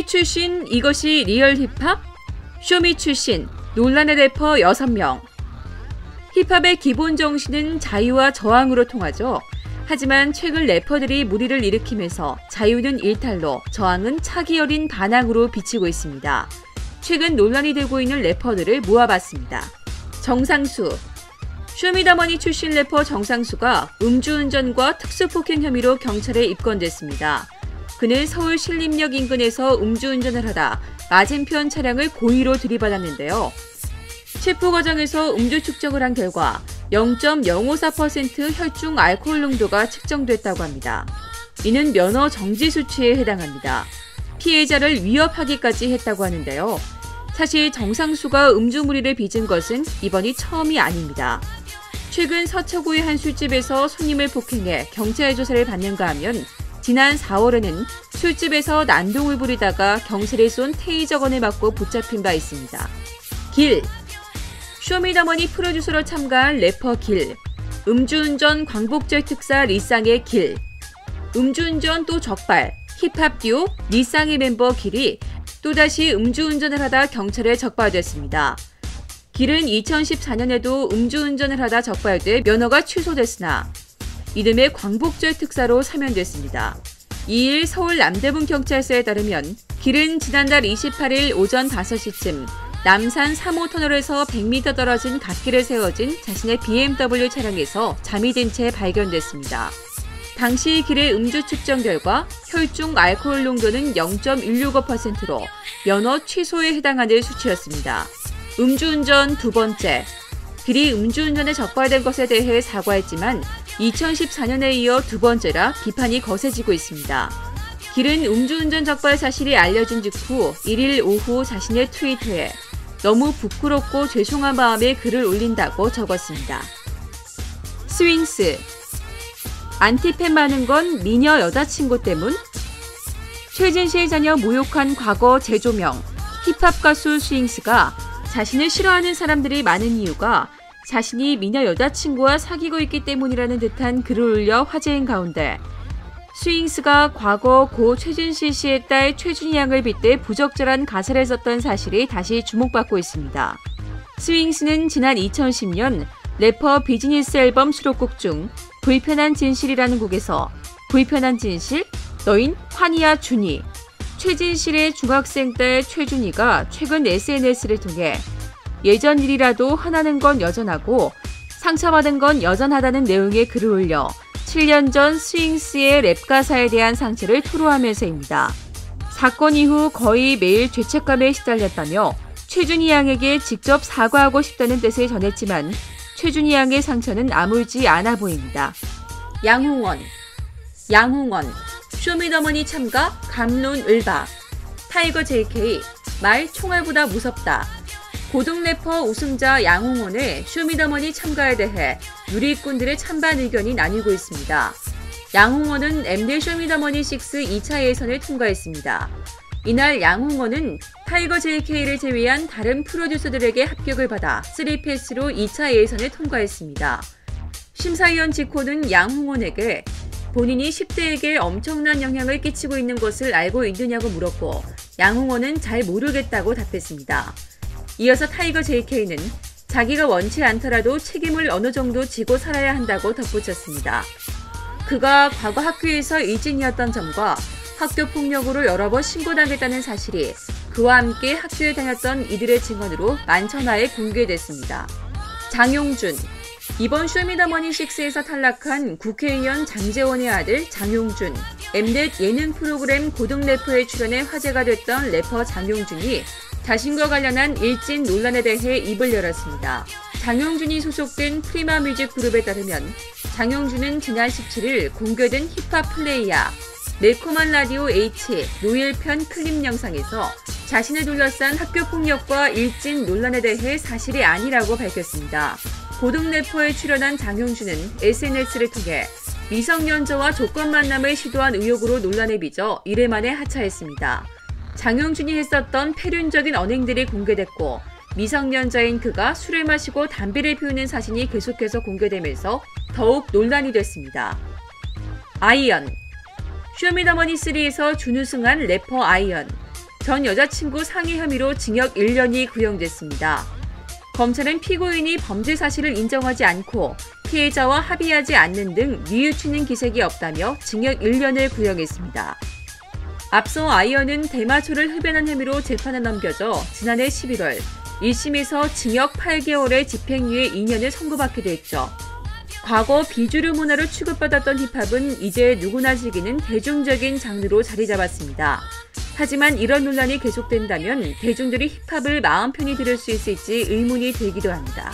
쇼미 출신 이것이 리얼 힙합? 쇼미 출신 논란의 래퍼 6명. 힙합의 기본 정신은 자유와 저항으로 통하죠. 하지만 최근 래퍼들이 무리를 일으키면서 자유는 일탈로 저항은 차기 어린 반항으로 비치고 있습니다. 최근 논란이 되고 있는 래퍼들을 모아봤습니다. 정상수 쇼미더머니 출신 래퍼 정상수가 음주운전과 특수폭행 혐의로 경찰에 입건됐습니다. 그는 서울 신림역 인근에서 음주운전을 하다 맞은편 차량을 고의로 들이받았는데요. 체포 과정에서 음주 측정을 한 결과 0.054% 혈중 알코올 농도가 측정됐다고 합니다. 이는 면허 정지 수치에 해당합니다. 피해자를 위협하기까지 했다고 하는데요. 사실 정상수가 음주무리를 빚은 것은 이번이 처음이 아닙니다. 최근 서초구의 한 술집에서 손님을 폭행해 경찰 조사를 받는가 하면 지난 4월에는 술집에서 난동을 부리다가 경찰에 쏜 테이저건을 맞고 붙잡힌 바 있습니다. 길 쇼미더머니 프로듀서로 참가한 래퍼 길, 음주운전 광복절 특사 리쌍의 길, 음주운전 또 적발, 힙합 듀오 리쌍의 멤버 길이 또다시 음주운전을 하다 경찰에 적발됐습니다. 길은 2014년에도 음주운전을 하다 적발돼 면허가 취소됐으나 이듬해 광복절 특사로 사면됐습니다. 2일 서울 남대문 경찰서에 따르면 길은 지난달 28일 오전 5시쯤 남산 3호 터널에서 100m 떨어진 갓길에 세워진 자신의 BMW 차량에서 잠이 든 채 발견됐습니다. 당시 길의 음주 측정 결과 혈중 알코올 농도는 0.165%로 면허 취소에 해당하는 수치였습니다. 음주운전 두 번째. 길이 음주운전에 적발된 것에 대해 사과했지만 2014년에 이어 두 번째라 비판이 거세지고 있습니다. 길은 음주운전 적발 사실이 알려진 직후 1일 오후 자신의 트위터에 너무 부끄럽고 죄송한 마음에 글을 올린다고 적었습니다. 스윙스 안티팬 많은 건 미녀 여자친구 때문? 최진실 자녀 모욕한 과거 재조명 힙합 가수 스윙스가 자신을 싫어하는 사람들이 많은 이유가 자신이 미녀 여자친구와 사귀고 있기 때문이라는 듯한 글을 올려 화제인 가운데 스윙스가 과거 고 최준실 씨의 딸 최준희 양을 빗대 부적절한 가사를 썼던 사실이 다시 주목받고 있습니다. 스윙스는 지난 2010년 래퍼 비즈니스 앨범 수록곡 중 불편한 진실이라는 곡에서 불편한 진실, 너인 환희야 준희, 최진실의 중학생 딸 최준희가 최근 SNS를 통해 예전 일이라도 화나는 건 여전하고 상처받은 건 여전하다는 내용의 글을 올려 7년 전 스윙스의 랩 가사에 대한 상처를 토로하면서입니다. 사건 이후 거의 매일 죄책감에 시달렸다며 최준희 양에게 직접 사과하고 싶다는 뜻을 전했지만 최준희 양의 상처는 아물지 않아 보입니다. 양홍원 양홍원 쇼미더머니 참가 감론 을박 타이거 JK 말 총알보다 무섭다 고등 래퍼 우승자 양홍원의 쇼미더머니 참가에 대해 누리꾼들의 찬반 의견이 나뉘고 있습니다. 양홍원은 MD 쇼미더머니 6 2차 예선을 통과했습니다. 이날 양홍원은 타이거 JK를 제외한 다른 프로듀서들에게 합격을 받아 3패스로 2차 예선을 통과했습니다. 심사위원 지코는 양홍원에게 본인이 10대에게 엄청난 영향을 끼치고 있는 것을 알고 있느냐고 물었고 양홍원은 잘 모르겠다고 답했습니다. 이어서 타이거 JK는 자기가 원치 않더라도 책임을 어느 정도 지고 살아야 한다고 덧붙였습니다. 그가 과거 학교에서 일진이었던 점과 학교 폭력으로 여러 번 신고당했다는 사실이 그와 함께 학교에 다녔던 이들의 증언으로 만천하에 공개됐습니다. 장용준 이번 쇼미더머니 6에서 탈락한 국회의원 장재원의 아들 장용준 엠넷 예능 프로그램 고등 래퍼에 출연해 화제가 됐던 래퍼 장용준이 자신과 관련한 일진 논란에 대해 입을 열었습니다. 장용준이 소속된 프리마 뮤직 그룹에 따르면 장용준은 지난 17일 공개된 힙합 플레이야 매콤한 라디오 H 노일편 클립 영상에서 자신을 둘러싼 학교 폭력과 일진 논란에 대해 사실이 아니라고 밝혔습니다. 고등 래퍼에 출연한 장용준은 SNS를 통해 미성년자와 조건 만남을 시도한 의혹으로 논란에 빚어 이래 만에 하차했습니다. 장용준이 했었던 폐륜적인 언행들이 공개됐고 미성년자인 그가 술을 마시고 담배를 피우는 사진이 계속해서 공개되면서 더욱 논란이 됐습니다. 아이언 쇼미더머니 3에서 준우승한 래퍼 아이언 전 여자친구 상해 혐의로 징역 1년이 구형됐습니다. 검찰은 피고인이 범죄 사실을 인정하지 않고 피해자와 합의하지 않는 등 뉘우치는 기색이 없다며 징역 1년을 구형했습니다. 앞서 아이언은 대마초를 흡연한 혐의로 재판에 넘겨져 지난해 11월 1심에서 징역 8개월의 집행유예 2년을 선고받기도 했죠. 과거 비주류 문화로 취급받았던 힙합은 이제 누구나 즐기는 대중적인 장르로 자리 잡았습니다. 하지만 이런 논란이 계속된다면 대중들이 힙합을 마음 편히 들을 수 있을지 의문이 들기도 합니다.